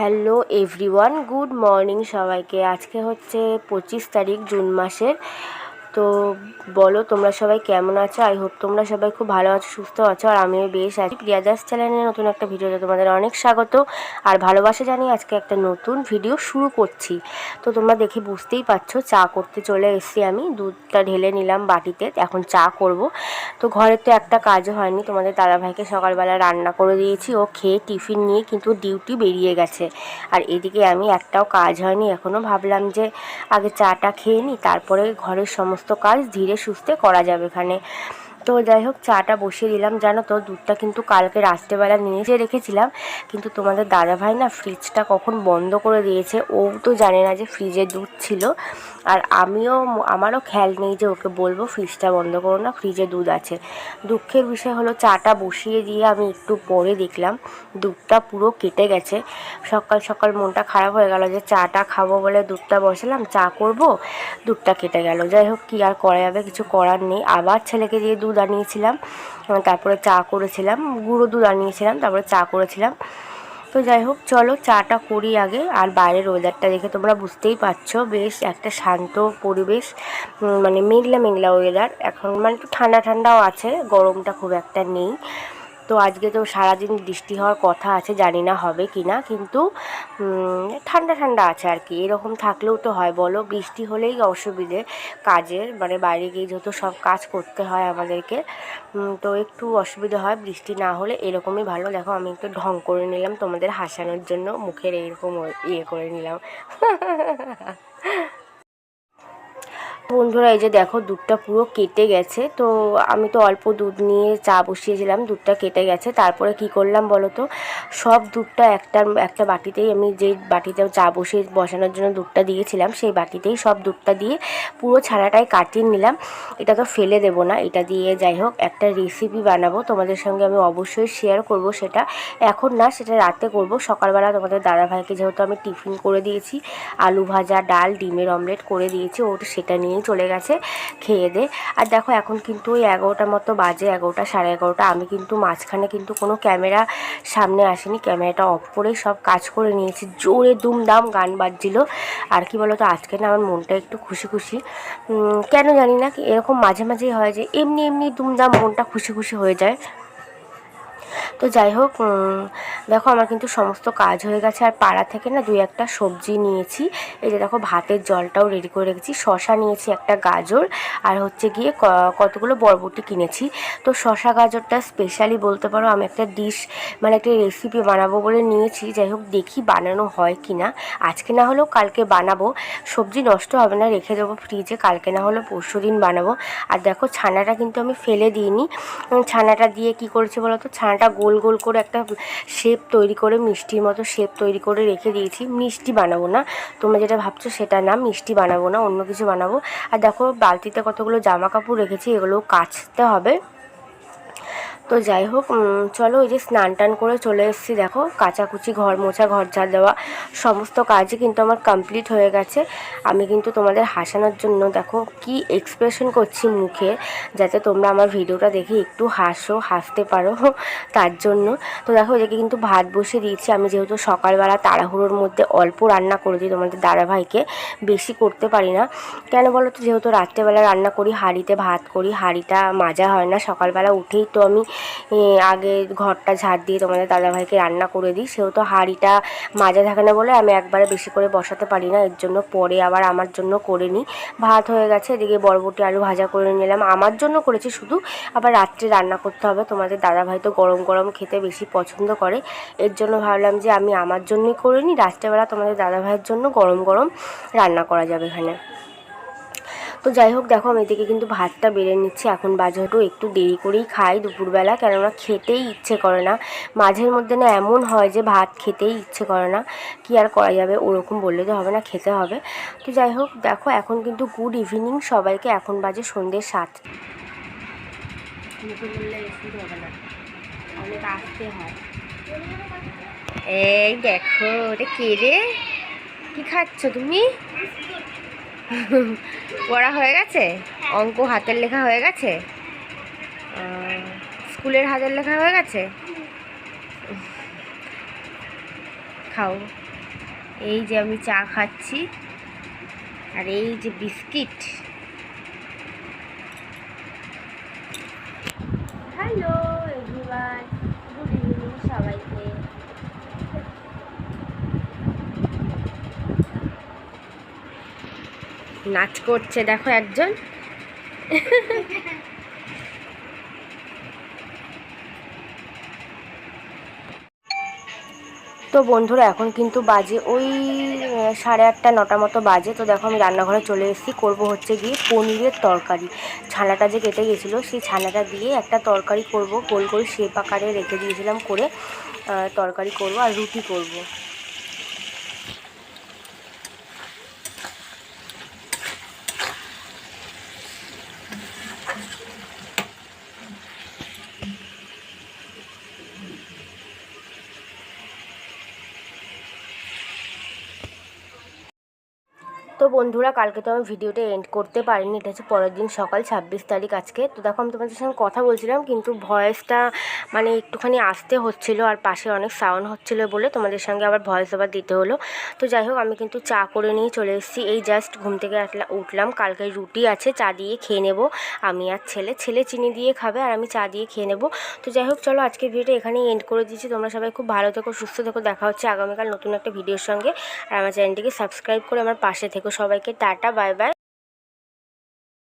Hello everyone good morning সবাইকে। আজকে হচ্ছে পঁচিশ তারিখ জুন মাসের। তো বলো, তোমরা সবাই কেমন আছো? আই হোপ তোমরা সবাই খুব ভালো আছো, সুস্থ আছো, আর আমিও বেশ আছি। প্রিয়াদাস চ্যানেলে নতুন একটা ভিডিওতে তোমাদের অনেক স্বাগত, আর ভালোবাসা জানিয়ে আজকে একটা নতুন ভিডিও শুরু করছি। তো তোমরা দেখে বুঝতেই পারছ, চা করতে চলে এসেছি আমি। দুধটা ঢেলে নিলাম বাটিতে, এখন চা করব। তো ঘরের তো একটা কাজও হয়নি, তোমাদের দাদাভাইকে সকালবেলা রান্না করে দিয়েছি। ও খেয়ে টিফিন নিয়ে কিন্তু ডিউটি বেরিয়ে গেছে। আর এদিকে আমি একটাও কাজ হয়নি এখনও ভাবলাম যে আগে চাটা খেয়ে নিই, তারপরে ঘরের সমস্ত কাজ ধীরে সুস্থে করা যাবে এখানে। তো যাই হোক, চাটা বসিয়ে দিলাম। জানো তো, দুধটা কিন্তু কালকে রাত্রেবেলা নিয়ে এসে রেখেছিলাম। কিন্তু তোমাদের দাদাভাই না ফ্রিজটা কখন বন্ধ করে দিয়েছে, ও তো জানে না যে ফ্রিজে দুধ ছিল। আর আমিও, আমারও খেয়াল নেই যে ওকে বলব, ফ্রিজটা বন্ধ করো না, ফ্রিজে দুধ আছে। দুঃখের বিষয় হলো, চাটা বসিয়ে দিয়ে আমি একটু পরে দেখলাম, দুধটা পুরো কেটে গেছে। সকাল সকাল মনটা খারাপ হয়ে গেল যে চাটা খাব বলে দুধটা বসালাম, চা করব, দুধটা কেটে গেল। যাই হোক, কী আর করা যাবে, কিছু করার নেই। আবার ছেলেকে দিয়ে দুধ আনিয়েছিলাম তারপরে চা করেছিলাম, গুঁড়ো দুধ আনিয়েছিলাম, তারপরে চা করেছিলাম। তো যাই হোক, চলো চাটা করি আগে, আর বাইরের ওয়েদারটা দেখে তোমরা বুঝতেই পারছ, বেশ একটা শান্ত পরিবেশ মানে মেঘলা মেঘলা ওয়েদার এখন মানে একটু ঠান্ডা ঠান্ডাও আছে, গরমটা খুব একটা নেই। তো আজকে তো সারাদিন বৃষ্টি হওয়ার কথা আছে, জানি না হবে কি না কিন্তু ঠান্ডা ঠান্ডা আছে আর কি। এরকম থাকলেও তো হয়, বলো, বৃষ্টি হলেই অসুবিধে কাজের মানে বাইরে গিয়ে যেহেতু সব কাজ করতে হয় আমাদেরকে তো একটু অসুবিধা হয় বৃষ্টি না হলে, এরকমই ভালো। দেখো, আমি একটু ঢং করে নিলাম, তোমাদের হাসানোর জন্য মুখের এইরকম ইয়ে করে নিলাম। বন্ধুরা, এই যে দেখো, দুধটা পুরো কেটে গেছে। তো আমি তো অল্প দুধ নিয়ে চা বসিয়েছিলাম, দুধটা কেটে গেছে। তারপরে কি করলাম বলো তো? সব দুধটা একটা একটা বাটিতেই আমি যে বাটিতে চা বসিয়ে, বসানোর জন্য দুধটা দিয়েছিলাম, সেই বাটিতেই সব দুধটা দিয়ে পুরো ছানাটাই কাটিয়ে নিলাম। এটা তো ফেলে দেবো না, এটা দিয়ে যাই হোক, একটা রেসিপি বানাবো। তোমাদের সঙ্গে আমি অবশ্যই শেয়ার করব সেটা। এখন না, সেটা রাতে করব। সকালবেলা তোমাদের দাদাভাইকে যেহেতু আমি টিফিন করে দিয়েছি, আলু ভাজা, ডাল, ডিমের অমলেট করে দিয়েছি ওটা সেটা নিয়ে নিয়েই চলে গেছে, খেয়ে দে। আর দেখো এখন কিন্তু ওই এগারোটার মতো বাজে, এগারোটা সাড়ে এগারোটা। আমি কিন্তু মাঝখানে কিন্তু কোনো ক্যামেরা সামনে আসেনি, ক্যামেরাটা অফ করে সব কাজ করে নিয়েছি। জোরে দুমদাম গান বাজছিল। আর কি বলতো, আজকে না আমার মনটা একটু খুশি খুশি। কেন জানি না কি, এরকম মাঝে মাঝেই হয় যে, এমনি এমনি দুমদাম মনটা খুশি খুশি হয়ে যায়। তো যাই হোক দেখো আমার কিন্তু সমস্ত কাজ হয়ে গেছে। আর পাড়া থেকে না দুই একটা সবজি নিয়েছি। এই যে দেখো ভাতের জলটাও রেডি করে রেখেছি। শশা নিয়েছি একটা গাজর। আর হচ্ছে গিয়ে কতগুলো বরবটি কিনেছি। তো শশা গাজরটা স্পেশালি বলতে পারো আমি একটা ডিশ মানে একটা রেসিপি বানাবো বলে নিয়েছি। যাই হোক, দেখি বানানো হয় কি না আজকে না হলেও কালকে বানাবো। সবজি নষ্ট হবে না, রেখে দেবো ফ্রিজে কালকে না হলেও পরশু দিন বানাবো। আর দেখো ছানাটা কিন্তু আমি ফেলে দিইনি। ছানাটা দিয়ে কি করেছি বলো তো? ছানাটা গোল গোল গোল করে একটা শেপ তৈরি করে, মিষ্টির মতো শেপ তৈরি করে রেখে দিয়েছি। মিষ্টি বানাবো না। তোমরা যেটা ভাবছ সেটা না, মিষ্টি বানাবো না, অন্য কিছু বানাবো। আর দেখো, বালতিতে কতগুলো জামা কাপড় রেখেছি, এগুলো কাচতে হবে। তো যাই হোক চলো ওই যে স্নান টান করে চলে এসেছি। দেখো, কাচাকুচি, ঘর মোছা, ঘর ঝাড় দেওয়া, সমস্ত কাজই কিন্তু আমার কমপ্লিট হয়ে গেছে। আমি কিন্তু তোমাদের হাসানোর জন্য, দেখো কি এক্সপ্রেশন করছি মুখে, যাতে তোমরা আমার ভিডিওটা দেখে একটু হাসো, হাসতে পারো তার জন্য। তো দেখো, এদিকে কিন্তু ভাত বসে দিয়েছি। আমি যেহেতু সকালবেলা তাড়াহুড়োর মধ্যে অল্প রান্না করে দিই তোমাদের দাদাভাইকে বেশি করতে পারি না। কেন বলো তো, যেহেতু রাত্রেবেলা রান্না করি, হাঁড়িতে ভাত করি, হাঁড়িটা মাজা হয় না, সকালবেলা উঠেই তো আমি আগে ঘরটা ঝাড় দিয়ে তোমাদের দাদাভাইকে রান্না করে দিই। সেহেতু হাঁড়িটা মাজা থাকে না বলে আমি একবারে বেশি করে বসাতে পারি না। এর জন্য পরে আবার আমার জন্য করে নিই। ভাত হয়ে গেছে, এদিকে বরবটি আলু ভাজা করে নিলাম। আমার জন্য করেছি শুধু, আবার রাত্রে রান্না করতে হবে। তোমাদের দাদাভাই তো গরম গরম খেতে বেশি পছন্দ করে। এর জন্য ভাবলাম যে আমি আমার জন্যই করে নিই। রাত্রেবেলা তোমাদের দাদাভাইয়ের জন্য গরম গরম রান্না করা যাবে এখানে। তো যাই হোক, দেখো আমি এদিকে কিন্তু ভাতটা বেড়ে নিচ্ছি। এখন বাজে হয়তো একটু দেরি করেই খাই দুপুরবেলা কেননা খেতেই ইচ্ছে করে না। মাঝের মধ্যে না এমন হয় যে ভাত খেতেই ইচ্ছে করে না, কি আর করা যাবে? ওরকম বললে তো হবে না, খেতে হবে। তো যাই হোক, দেখো এখন কিন্তু গুড ইভিনিং সবাইকে, এখন বাজে সন্ধ্যে সাত। অনেক আসতে হয় এই দেখো, ওটা কে রে? কি খাচ্ছ তুমি? পড়া হয়ে গেছে? অঙ্ক হাতের লেখা হয়ে গেছে? স্কুলের হাতের লেখা হয়ে গেছে? খাও। এই যে আমি চা খাচ্ছি, আর এই যে biscuit. Hello everyone good evening সবাইকে নাচ করছে, দেখো একজন। তো বন্ধুরা, এখন কিন্তু বাজে ওই সাড়ে আটটা, নটা মতো বাজে। তো দেখো, আমি রান্নাঘরে চলে এসেছি। করব হচ্ছে গিয়ে পনিরের তরকারি। ছানাটা যে কেটে গেছিল, সেই ছানাটা দিয়ে একটা তরকারি করব। গোল গোল শেপ আকারে রেখে দিয়েছিলাম করে তরকারি করব আর রুটি করব। তো বন্ধুরা, কালকে তো আমি ভিডিওটা এন্ড করতে পারিনি, এটা হচ্ছে পরের দিন সকাল ছাব্বিশ তারিখ আজকে। তো দেখো, আমি তোমাদের সঙ্গে কথা বলছিলাম, কিন্তু ভয়েসটা মানে একটুখানি আসতে হচ্ছিল আর পাশে অনেক সাউন্ড হচ্ছিল বলে তোমাদের সঙ্গে আবার ভয়েস ওভার দিতে হলো। তো যাই হোক, আমি কিন্তু চা করে নিয়ে চলে এসেছি। এই জাস্ট ঘুম থেকে উঠলাম, কালকে রুটি আছে, চা দিয়ে খেয়ে নেব। আমি আর ছেলে ছেলে চিনি দিয়ে খাবে আর আমি চা দিয়ে খেয়ে নেব। তো যাই হোক, চলো আজকে ভিডিওটা এখানেই এন্ড করে দিচ্ছি। তোমরা সবাই খুব ভালো থেকো, সুস্থ থেকো, দেখা হচ্ছে আগামীকাল নতুন একটা ভিডিওর সঙ্গে। আর আমার চ্যানেলটিকে সাবস্ক্রাইব করে আমার পাশে থেকো। সবাইকে টাটা বাই বাই।